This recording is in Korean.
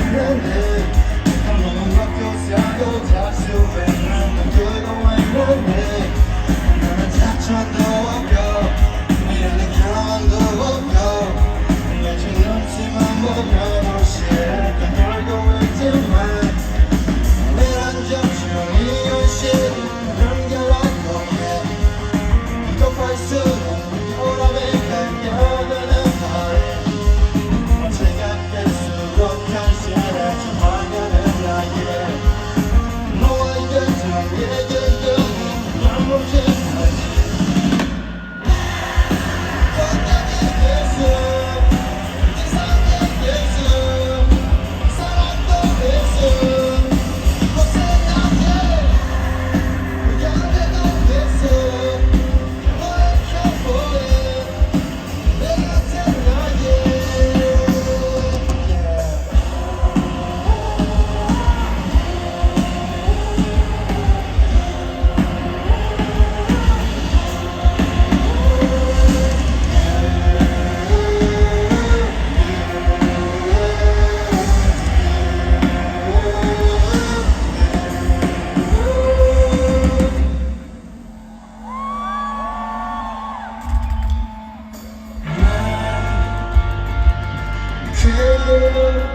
i Thank n you. you. Thank you.